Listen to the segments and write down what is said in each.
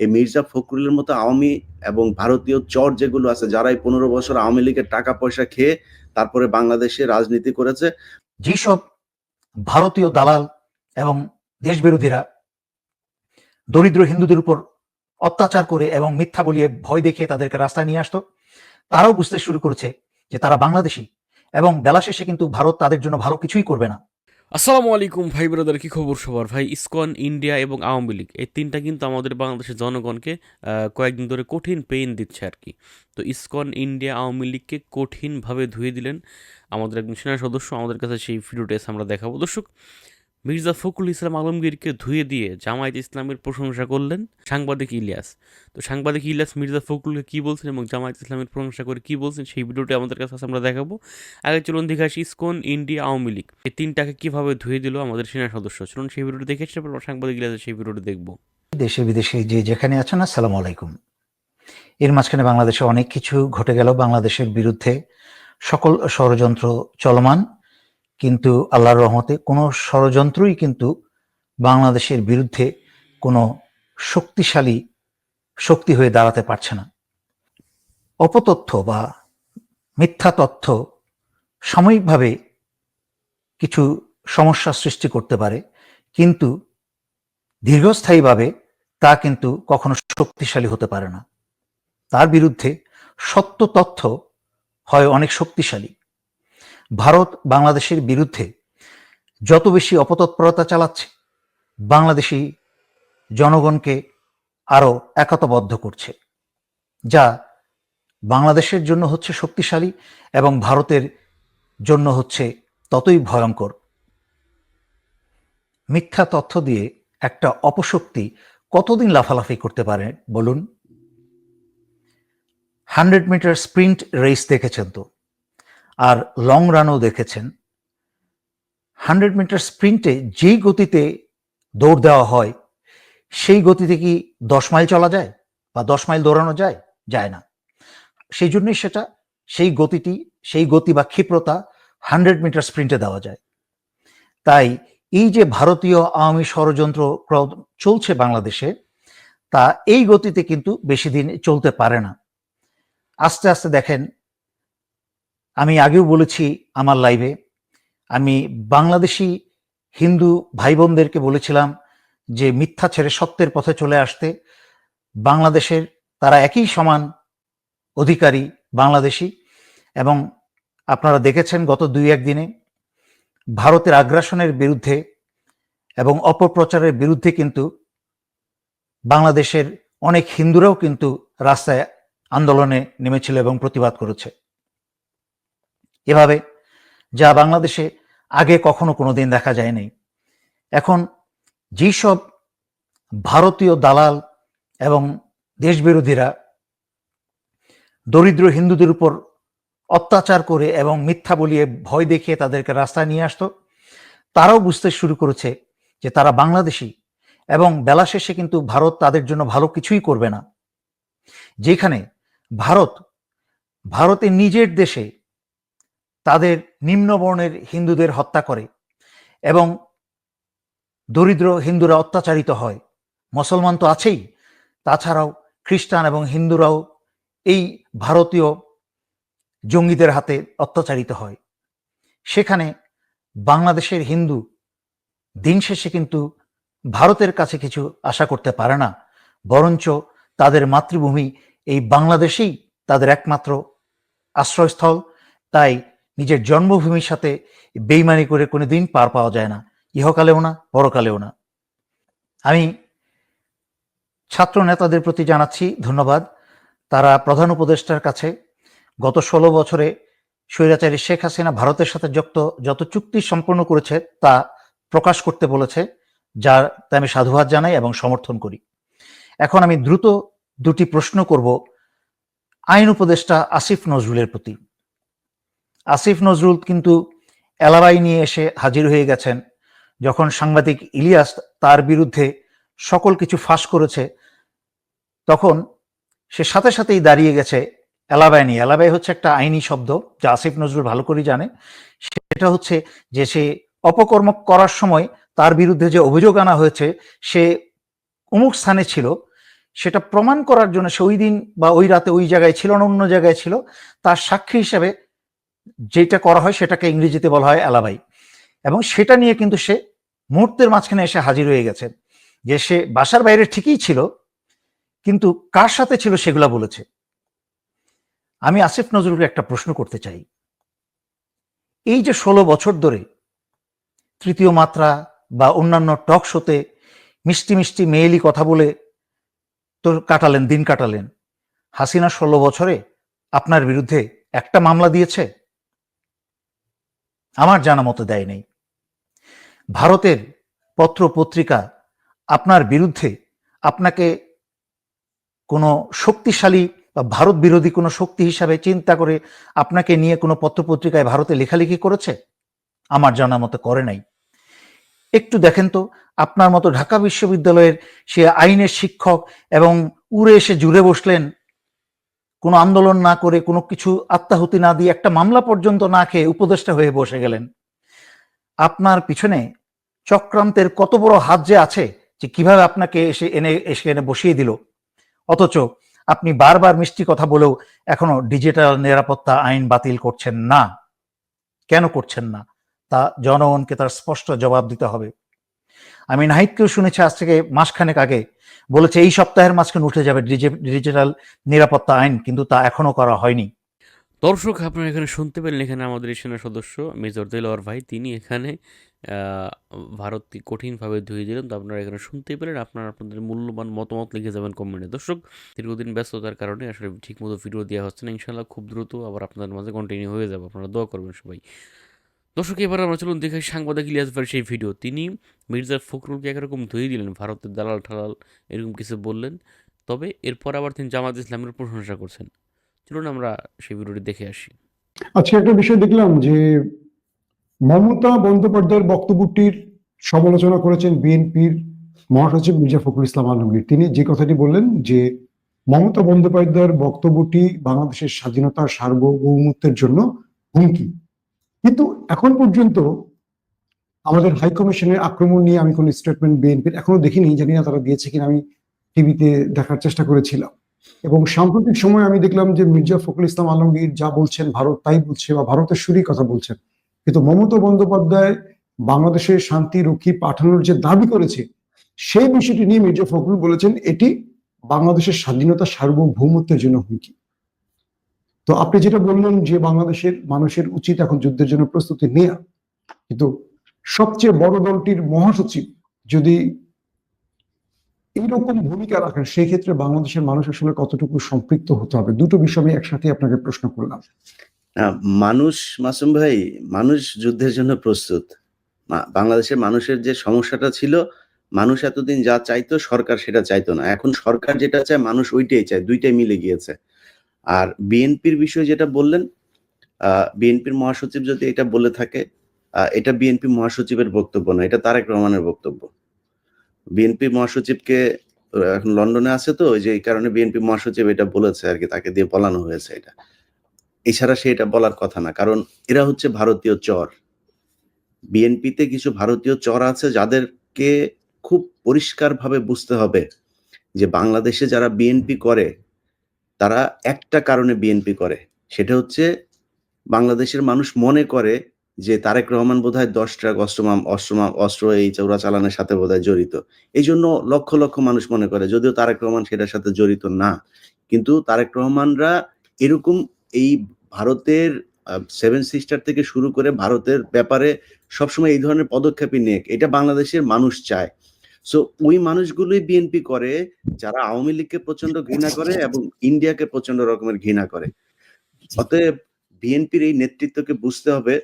এই মির্জা ফখরুলের মতো আওয়ামী এবং ভারতীয় চর যেগুলো আছে, যারা এই পনেরো বছর আওয়ামী লীগের টাকা পয়সা খেয়ে তারপরে বাংলাদেশে রাজনীতি করেছে, যেসব ভারতীয় দালাল এবং দেশবিরোধীরা দরিদ্র হিন্দুদের উপর অত্যাচার করে এবং মিথ্যা বলিয়ে ভয় দেখিয়ে তাদেরকে রাস্তায় নিয়ে আসতো, তারাও বুঝতে শুরু করেছে যে তারা বাংলাদেশি এবং বেলা শেষে কিন্তু ভারত তাদের জন্য ভালো কিছুই করবে না। আসসালামু আলাইকুম ভাই ব্রাদার, কী খবর সবার? ভাই, ইসকন, ইন্ডিয়া এবং আওয়ামী লীগ, এই তিনটা কিন্তু আমাদের বাংলাদেশের জনগণকে কয়েকদিন ধরে কঠিন পেইন দিচ্ছে আর কি। তো ইসকন, ইন্ডিয়া, আওয়ামী লীগকে কঠিনভাবে ধুয়ে দিলেন আমাদের একজন সেনা সদস্য। আমাদের কাছে সেই ভিডিওটা এসে আমরা দেখাবো। দর্শক মির্জা ফখরুল ইসলাম আলমগীরকে ধুয়ে দিয়ে জামায়াত ইসলামের প্রশংসা করলেন সাংবাদিক ইলিয়াস। তো সাংবাদিক ইলিয়াস মির্জা ফখরুলকে কী বলছেন এবং জামায়াত ইসলামের প্রশংসা করে কী বলছেন সেই ভিডিওটা আমাদের কাছে আমরা দেখাবো। আগে চলুন দেখে আসি ইসকন ইন্ডিয়া আওয়ামী লীগ। এই তিনটাকে কীভাবে ধুয়ে দিল আমাদের সেনা সদস্য? চলুন সেই ভিডিওটা দেখে এসে সাংবাদিক ইলিয়াসের সেই ভিডিওটা দেখব। দেশে বিদেশে যে যেখানে আছেন, আসসালামু আলাইকুম। এর মাঝখানে বাংলাদেশে অনেক কিছু ঘটে গেল। বাংলাদেশের বিরুদ্ধে সকল ষড়যন্ত্র চলমান। কিন্তু আল্লাহর রহমতে কোনো ষড়যন্ত্রই কিন্তু বাংলাদেশের বিরুদ্ধে কোনো শক্তিশালী শক্তি হয়ে দাঁড়াতে পারছে না। অপতথ্য বা মিথ্যা তথ্য সাময়িকভাবে কিছু সমস্যা সৃষ্টি করতে পারে, কিন্তু দীর্ঘস্থায়ীভাবে তা কিন্তু কখনো শক্তিশালী হতে পারে না। তার বিরুদ্ধে সত্য তথ্য হয় অনেক শক্তিশালী। ভারত বাংলাদেশের বিরুদ্ধে যত বেশি অপতৎপরতা চালাচ্ছে, বাংলাদেশি জনগণকে আরও একতাবদ্ধ করছে, যা বাংলাদেশের জন্য হচ্ছে শক্তিশালী এবং ভারতের জন্য হচ্ছে ততই ভয়ঙ্কর। মিথ্যা তথ্য দিয়ে একটা অপশক্তি কতদিন লাফালাফি করতে পারে বলুন? হান্ড্রেড মিটার স্প্রিন্ট রেস দেখেছেন তো? আর লং রানও দেখেছেন। হান্ড্রেড মিটার স্প্রিন্টে যেই গতিতে দৌড় দেওয়া হয়, সেই গতিতে কি দশ মাইল চলা যায় বা দশ মাইল দৌড়ানো যায়? যায় না। সেই জন্যই সেটা, সেই গতিটি, সেই গতি বা ক্ষিপ্রতা হান্ড্রেড মিটার স্প্রিন্টে দেওয়া যায়। তাই এই যে ভারতীয় আওয়ামী ষড়যন্ত্র চলছে বাংলাদেশে, তা এই গতিতে কিন্তু বেশি দিন চলতে পারে না। আস্তে আস্তে দেখেন আমি আগেও বলেছি আমার লাইভে আমি বাংলাদেশি হিন্দু ভাই বোনদেরকে বলেছিলাম যে মিথ্যা ছেড়ে সত্যের পথে চলে আসতে। বাংলাদেশের তারা একই সমান অধিকারী বাংলাদেশি এবং আপনারা দেখেছেন গত দুই একদিনে ভারতের আগ্রাসনের বিরুদ্ধে এবং অপপ্রচারের বিরুদ্ধে কিন্তু বাংলাদেশের অনেক হিন্দুরাও কিন্তু রাস্তায় আন্দোলনে নেমেছিল এবং প্রতিবাদ করেছে। এভাবে যা বাংলাদেশে আগে কখনো কোনো দিন দেখা যায়নি। এখন যেসব ভারতীয় দালাল এবং দেশবিরোধীরা দরিদ্র হিন্দুদের উপর অত্যাচার করে এবং মিথ্যা বলিয়ে ভয় দেখিয়ে তাদেরকে রাস্তায় নিয়ে আসতো, তারাও বুঝতে শুরু করেছে যে তারা বাংলাদেশি এবং বেলা শেষে কিন্তু ভারত তাদের জন্য ভালো কিছুই করবে না। যেখানে ভারত ভারতের নিজের দেশে তাদের নিম্নবর্ণের হিন্দুদের হত্যা করে এবং দরিদ্র হিন্দুরা অত্যাচারিত হয়। মুসলমান তো আছেই। তাছাড়াও খ্রিস্টান এবং হিন্দুরাও এই ভারতীয় জঙ্গিদের হাতে অত্যাচারিত হয়। সেখানে বাংলাদেশের হিন্দু দিন শেষে কিন্তু ভারতের কাছে কিছু আশা করতে পারে না, বরঞ্চ তাদের মাতৃভূমি এই বাংলাদেশেই তাদের একমাত্র আশ্রয়স্থল। তাই নিজের জন্মভূমির সাথে বেইমানি করে কোনো দিন পার পাওয়া যায় না। ইহকালেও না, পরকালেও না। আমি ছাত্র নেতাদের প্রতি জানাচ্ছি ধন্যবাদ। তারা প্রধান উপদেষ্টার কাছে গত ষোলো বছরে স্বৈরাচারী শেখ হাসিনা ভারতের সাথে যত যত চুক্তি সম্পন্ন করেছে তা প্রকাশ করতে বলেছে, যার আমি সাধুবাদ জানাই এবং সমর্থন করি। এখন আমি দ্রুত দুটি প্রশ্ন করব। আইন উপদেষ্টা আসিফ নজরুলের প্রতি। আসিফ নজরুল কিন্তু এলাবাই নিয়ে এসে হাজির হয়ে গেছেন, যখন সাংবাদিক ইলিয়াস তার বিরুদ্ধে সকল কিছু ফাঁস করেছে, তখন সে সাথে সাথেই দাঁড়িয়ে গেছে এলাবাই নিয়ে। এলাবাই হচ্ছে একটা আইনি শব্দ, যা আসিফ নজরুল ভালো করেই জানে। সেটা হচ্ছে যে সে অপকর্ম করার সময় তার বিরুদ্ধে যে অভিযোগ আনা হয়েছে, সে অমুক স্থানে ছিল, সেটা প্রমাণ করার জন্য সে ওই দিন বা ওই রাতে ওই জায়গায় ছিল না অন্য জায়গায় ছিল, তার সাক্ষী হিসেবে যেটা করা হয় সেটাকে ইংরেজিতে বলা হয় অ্যালাবাই। এবং সেটা নিয়ে কিন্তু সে মুহূর্তের মাঝখানে এসে হাজির হয়ে গেছে যে সে বাসার বাইরে ঠিকই ছিল, কিন্তু কার সাথে ছিল সেগুলা বলেছে। আমি আসিফ নজরুলকে একটা প্রশ্ন করতে চাই। এই যে ষোলো বছর ধরে তৃতীয় মাত্রা বা অন্যান্য টক শোতে মিষ্টি মিষ্টি মেয়েলি কথা বলে তো কাটালেন, দিন কাটালেন, হাসিনা ষোলো বছরে আপনার বিরুদ্ধে একটা মামলা দিয়েছে? আমার জানা মতো দেয় নেই। ভারতের পত্র পত্রিকা আপনার বিরুদ্ধে আপনাকে কোনো শক্তিশালী বা ভারত বিরোধী কোনো শক্তি হিসাবে চিন্তা করে আপনাকে নিয়ে কোনো পত্রপত্রিকায় ভারতে লেখালেখি করেছে? আমার জানা মতো করে নাই। একটু দেখেন তো, আপনার মতো ঢাকা বিশ্ববিদ্যালয়ের সে আইনের শিক্ষক এবং উড়ে এসে জুড়ে বসলেন কোনো আন্দোলন না করে কোনো কিছু আত্মাহুতি না দিয়ে একটা মামলা পর্যন্ত না খেয়ে উপদেষ্টা হয়ে বসে গেলেন। আপনার পিছনে চক্রান্তের কত বড় হাত যে আছে যে কীভাবে আপনাকে এসে এনে এসে এনে বসিয়ে দিল। অথচ আপনি বারবার মিষ্টি কথা বলেও এখনও ডিজিটাল নিরাপত্তা আইন বাতিল করছেন না। কেন করছেন না? তা জনগণকে তার স্পষ্ট জবাব দিতে হবে। আমি নাহিদকেও শুনেছি আজ থেকে মাসখানেক আগে বলেছে, এই সপ্তাহের মাঝখানে উঠে যাবে ডিজিটাল নিরাপত্তা আইন, কিন্তু তা এখনও করা হয়নি। দর্শক, আপনারা এখানে শুনতে পেলেন, এখানে আমাদের সেনা সদস্য মেজর দেলোয়ার ভাই, তিনি এখানে ভারতকে কঠিনভাবে ধুয়ে দিলেন। তো আপনারা এখানে শুনতেই পেলেন, আপনারা আপনাদের মূল্যবান মতামত লিখে যাবেন কমেন্টে। দর্শক, দীর্ঘদিন ব্যস্ততার কারণে আসলে ঠিকমতো ভিডিও দেওয়া হচ্ছে না। ইনশাল্লাহ খুব দ্রুত আবার আপনাদের মাঝে কন্টিনিউ হয়ে যাবে। আপনারা দোয়া করবেন সবাই। দর্শক, এবার আমরা চলুন দেখে সাংবাদিক ইলিয়াস ভাইয়ের সেই ভিডিও। তিনি মির্জা ফখরুলকে একরকম ধুয়ে দিলেন, ভারতের দালাল ঠালাল এরকম কিছু বললেন। তবে এরপর আবার তিনি জামাত ইসলামের প্রশংসা করছেন। চলুন আমরা সেই ভিডিওটি দেখে আসি। আচ্ছা একটা বিষয় দেখলাম যে মমতা বন্দ্যোপাধ্যায়ের বক্তব্যটির সমালোচনা করেছেন বিএনপির মহাসচিব মির্জা ফখরুল ইসলাম আলমগীর। তিনি যে কথাটি বললেন যে মমতা বন্দ্যোপাধ্যায়ের বক্তব্যটি বাংলাদেশের স্বাধীনতা সার্বভৌমত্বের জন্য হুমকি। কিন্তু এখন পর্যন্ত আমাদের হাই কমিশনের আক্রমণ নিয়ে আমি কোনো স্টেটমেন্ট বিএনপির এখনও দেখিনি, জানি না তারা দিয়েছে কিনা, আমি টিভিতে দেখার চেষ্টা করেছিলাম। এবং সাম্প্রতিক সময় আমি দেখলাম যে মির্জা ফখরুল ইসলাম আলমগীর যা বলছেন, ভারত তাই বলছে বা ভারতের সুরই কথা বলছেন। কিন্তু মমতা বন্দ্যোপাধ্যায় বাংলাদেশের শান্তি রক্ষী পাঠানোর যে দাবি করেছে, সেই বিষয়টি নিয়ে মির্জা ফখরুল বলেছেন, এটি বাংলাদেশের স্বাধীনতা সার্বভৌমত্বের জন্য হুমকি। তো আপনি যেটা বললেন যে বাংলাদেশের মানুষের উচিত এখন যুদ্ধের জন্য প্রস্তুতি নেওয়া কিন্তু সবচেয়ে বড় দলটির মহাসচিব যদি এইরকম ভূমিকা রাখেন সেই ক্ষেত্রে বাংলাদেশের মানুষ আসলে কতটুকু সম্পৃক্ত হতে হবে? দুটো বিষয় আমি একসাথে আপনাকে প্রশ্ন করলাম। মানুষ, মাসুম ভাই, মানুষ যুদ্ধের জন্য প্রস্তুত। বাংলাদেশের মানুষের যে সমস্যাটা ছিল, মানুষ এতদিন যা চাইতো, সরকার সেটা চাইতো না। এখন সরকার যেটা চায়, মানুষ ওইটাই চায়, দুইটাই মিলে গিয়েছে। আর বিএনপির বিষয়ে যেটা বললেন বিএনপির মহাসচিব যদি এটা বলে থাকে এটা বিএনপি মহাসচিবের বক্তব্য না, এটা তারেক রহমানের বক্তব্য। বিএনপি মহাসচিবকে এখন লন্ডনে আছে তো যে এই কারণে বিএনপি মহাসচিব এটা বলেছে আর কি, তাকে দিয়ে বলানো হয়েছে এটা। এছাড়া সে এটা বলার কথা না, কারণ এরা হচ্ছে ভারতীয় চর। বিএনপিতে কিছু ভারতীয় চর আছে যাদেরকে খুব পরিষ্কারভাবে বুঝতে হবে যে বাংলাদেশে যারা বিএনপি করে তারা একটা কারণে বিএনপি করে। সেটা হচ্ছে বাংলাদেশের মানুষ মনে করে যে তারেক রহমান বোধহয় দশ ট্রাক অস্ত্রমাম অস্ত্রমাম অস্ত্র এই চৌরা চালানের সাথে বোধহয় জড়িত। এই জন্য লক্ষ লক্ষ মানুষ মনে করে, যদিও তারেক রহমান সেটার সাথে জড়িত না, কিন্তু তারেক রহমানরা এরকম এই ভারতের সেভেন সিস্টার থেকে শুরু করে ভারতের ব্যাপারে সবসময় এই ধরনের পদক্ষেপই নিয়ে, এটা বাংলাদেশের মানুষ চায়। সো ওই মানুষগুলোই বিএনপি করে, যারা আওয়ামী লীগকে প্রচণ্ড ঘৃণা করে এবং ইন্ডিয়াকে প্রচণ্ড রকমের ঘৃণা করে। অতএব বিএনপির এই নেতৃত্বকে বুঝতে হবে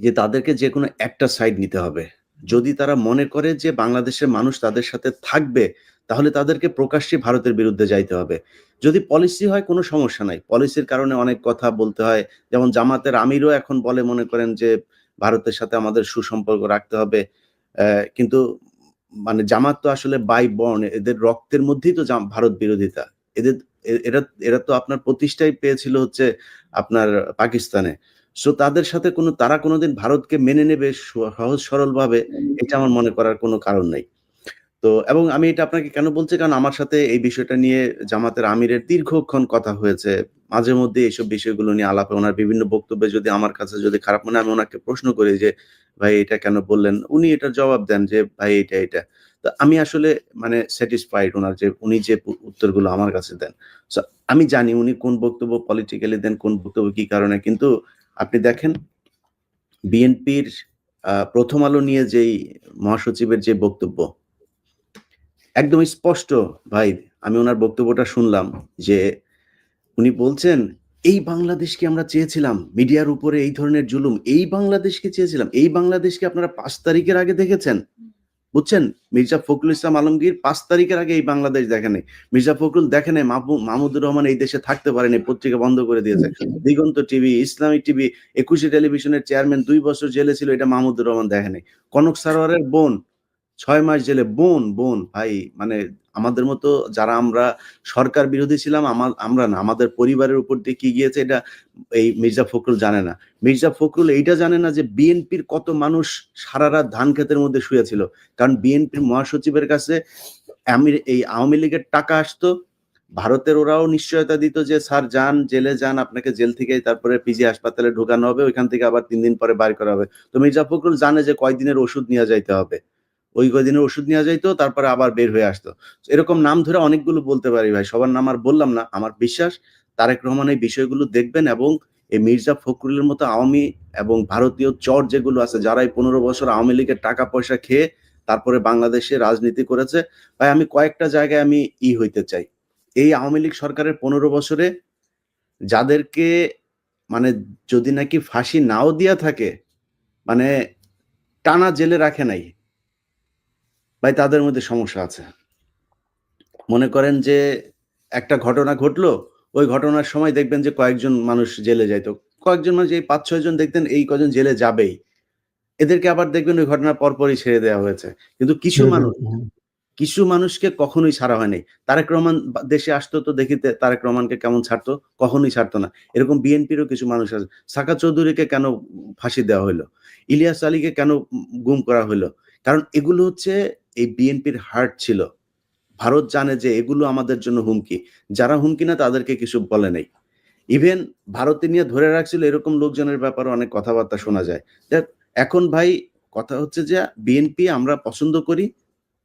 যে তাদেরকে যে কোনো একটা সাইড নিতে হবে। যদি তারা মনে করে যে বাংলাদেশের মানুষ তাদের সাথে থাকবে, তাহলে তাদেরকে প্রকাশ্যে ভারতের বিরুদ্ধে যাইতে হবে। যদি পলিসি হয়, কোনো সমস্যা নাই। পলিসির কারণে অনেক কথা বলতে হয়। যেমন জামাতের আমিরও এখন বলে মনে করেন যে, ভারতের সাথে আমাদের সুসম্পর্ক রাখতে হবে। কিন্তু মানে জামাত তো আসলে বাই বর্ন এদের রক্তের মধ্যেই তো ভারত বিরোধিতা। এদের এরা এরা তো আপনার প্রতিষ্ঠাই পেয়েছিল হচ্ছে আপনার পাকিস্তানে। সো তাদের সাথে কোনো তারা কোনোদিন ভারতকে মেনে নেবে সহজ সরল ভাবে এটা আমার মনে করার কোনো কারণ নেই। তো এবং আমি এটা আপনাকে কেন বলছি? কারণ আমার সাথে এই বিষয়টা নিয়ে জামাতের আমিরের দীর্ঘক্ষণ কথা হয়েছে। মাঝে মধ্যে এইসব বিষয়গুলো নিয়ে আলাপে ওনার বিভিন্ন বক্তব্যে যদি আমার কাছে যদি খারাপ মনে আমি ওনাকে প্রশ্ন করি যে ভাই এটা কেন বললেন? উনি এটার জবাব দেন যে ভাই এটা এটা তো আমি আসলে মানে স্যাটিসফাইড ওনার যে উনি যে উত্তরগুলো আমার কাছে দেন। So, আমি জানি উনি কোন বক্তব্য পলিটিক্যালি দেন কোন বক্তব্য কি কারণে কিন্তু আপনি দেখেন বিএনপির প্রথম আলো নিয়ে যেই মহাসচিবের যে বক্তব্য একদম স্পষ্ট, ভাই। আমি ওনার বক্তব্যটা শুনলাম যে উনি বলছেন, এই বাংলাদেশকে আমরা চেয়েছিলাম, মিডিয়ার উপরে এই ধরনের জুলুম, এই বাংলাদেশকে চেয়েছিলাম, এই বাংলাদেশকে আপনারা পাঁচ তারিখের আগে দেখেছেন? বুঝছেন? মির্জা ফখরুল ইসলাম আলমগীর পাঁচ তারিখের আগে এই বাংলাদেশ দেখে নাই। মির্জা ফখরুল দেখে নাই, মাহবু- মাহমুদুর রহমান এই দেশে থাকতে পারেনি, পত্রিকা বন্ধ করে দিয়েছে। দিগন্ত টিভি ইসলামিক টিভি, একুশে টেলিভিশনের চেয়ারম্যান দুই বছর জেলে ছিল, এটা মাহমুদুর রহমান দেখে নাই। কনক সারোয়ারের বোন ছয় মাস জেলে, বোন বোন, ভাই মানে আমাদের মতো যারা আমরা সরকার বিরোধী ছিলাম আমার আমরা না, আমাদের পরিবারের উপর দিয়ে কি গিয়েছে এটা এই মির্জা ফখরুল জানে না। মির্জা ফখরুল এইটা জানে না যে বিএনপির কত মানুষ সারা রাত ধান ক্ষেতের মধ্যে শুয়েছিল। কারণ বিএনপির মহাসচিবের কাছে আমির, এই আওয়ামী লীগের টাকা আসতো, ভারতের ওরাও নিশ্চয়তা দিত যে, স্যার, যান, জেলে যান, আপনাকে জেল থেকে তারপরে পিজি হাসপাতালে ঢোকানো হবে, ওইখান থেকে আবার তিন দিন পরে বাইর করা হবে। তো মির্জা ফখরুল জানে যে কয়দিনের ওষুধ নিয়ে যাইতে হবে। ওই কয়দিনের ওষুধ নেওয়া যাইতো, তারপরে আবার বের হয়ে আসতো। এরকম নাম ধরে অনেকগুলো বলতে পারি ভাই। সবার নাম আর বললাম না, আমার বিশ্বাস তারেক রহমান এই বিষয়গুলো দেখবেন এবং এই মির্জা ফখরুলের মতো আওয়ামী এবং ভারতীয় চর যেগুলো আছে, যারা এই পনেরো বছর আওয়ামী লীগের টাকা পয়সা খেয়ে তারপরে বাংলাদেশে রাজনীতি করেছে, ভাই আমি কয়েকটা জায়গায় আমি ই হইতে চাই। এই আওয়ামী লীগ সরকারের পনেরো বছরে যাদেরকে মানে যদি নাকি ফাঁসি নাও দিয়া থাকে মানে টানা জেলে রাখে নাই ভাই তাদের মধ্যে সমস্যা আছে। মনে করেন যে একটা ঘটনা ঘটলো ওই ঘটনার সময় দেখবেন যে কয়েকজন মানুষ জেলে যাইতো কয়েকজন মানুষ এই পাঁচ ছয় জন দেখতেন এই কজন জেলে যাবেই। এদেরকে আবার দেখবেন ওই ঘটনার পরপরই ছেড়ে দেওয়া হয়েছে। কিন্তু কিছু মানুষ কিছু মানুষকে কখনোই ছাড়া হয়নি তারেক রহমান দেশে আসতো তো দেখিতে তারেক রহমানকে কেমন ছাড়তো? কখনোই ছাড়তো না। এরকম বিএনপিরও কিছু মানুষ আছে। সাকা চৌধুরীকে কেন ফাঁসি দেওয়া হলো ইলিয়াস আলীকে কেন গুম করা হলো কারণ এগুলো হচ্ছে এই বিএনপির হার্ট ছিল। ভারত জানে যে এগুলো আমাদের জন্য হুমকি। যারা হুমকি না তাদেরকে কিছু বলে নাই। ইভেন ভারতে নিয়ে ধরে রাখছিল এরকম লোকজনের ব্যাপারে অনেক কথাবার্তা শোনা যায়। দেখ, এখন ভাই কথা হচ্ছে যে বিএনপি আমরা পছন্দ করি।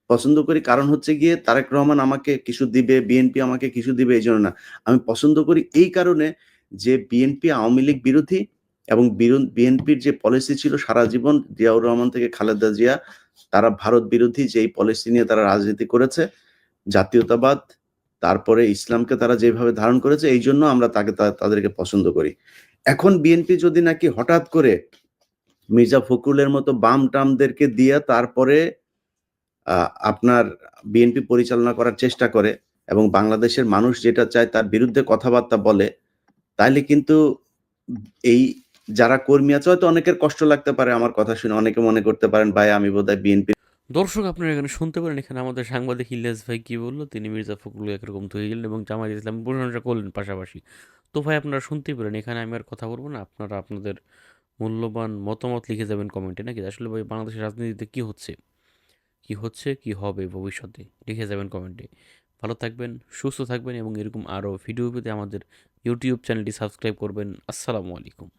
পছন্দ করি কারণ হচ্ছে গিয়ে তারেক রহমান আমাকে কিছু দিবে বিএনপি আমাকে কিছু দিবে, এই জন্য না। আমি পছন্দ করি এই কারণে যে বিএনপি আওয়ামী লীগ বিরোধী এবং বিএনপির যে পলিসি ছিল সারা জীবন, জিয়াউর রহমান থেকে খালেদা জিয়া তারা ভারত বিরোধী যে পলিসি নিয়ে তারা রাজনীতি করেছে, জাতীয়তাবাদ, তারপরে ইসলামকে তারা যেভাবে ধারণ করেছে, এই জন্য আমরা তাকে তাদেরকে পছন্দ করি। এখন বিএনপি যদি নাকি হঠাৎ করে মির্জা ফখরুলের মতো বাম টামদেরকে দিয়ে তারপরে আপনার বিএনপি পরিচালনা করার চেষ্টা করে এবং বাংলাদেশের মানুষ যেটা চায় তার বিরুদ্ধে কথাবার্তা বলে, তাইলে কিন্তু এই যারা কর্মী আছে, হয়তো অনেকের কষ্ট লাগতে পারে আমার কথা শুনে। অনেকে মনে করতে পারেন, ভাই, আমি বোধহয় বিএনপি দর্শক, আপনারা এখানে শুনতে পারেন, এখানে আমাদের সাংবাদিক ইলিয়াস ভাই কি বলল? তিনি মির্জা ফখরুল একরকম তৈরি গেলেন এবং জামাত ইসলাম প্রশংসা করলেন পাশাপাশি। তো ভাই, আপনারা শুনতেই পারেন, এখানে আমি আর কথা বলব না, আপনারা আপনাদের মূল্যবান মতামত লিখে যাবেন কমেন্টে, নাকি? আসলে ভাই, বাংলাদেশের রাজনীতিতে কী হচ্ছে? কি হচ্ছে, কি হবে ভবিষ্যতে? লিখে যাবেন কমেন্টে। ভালো থাকবেন, সুস্থ থাকবেন এবং এরকম আরও ভিডিও পেতে আমাদের ইউটিউব চ্যানেলটি সাবস্ক্রাইব করবেন। আসসালামু আলাইকুম।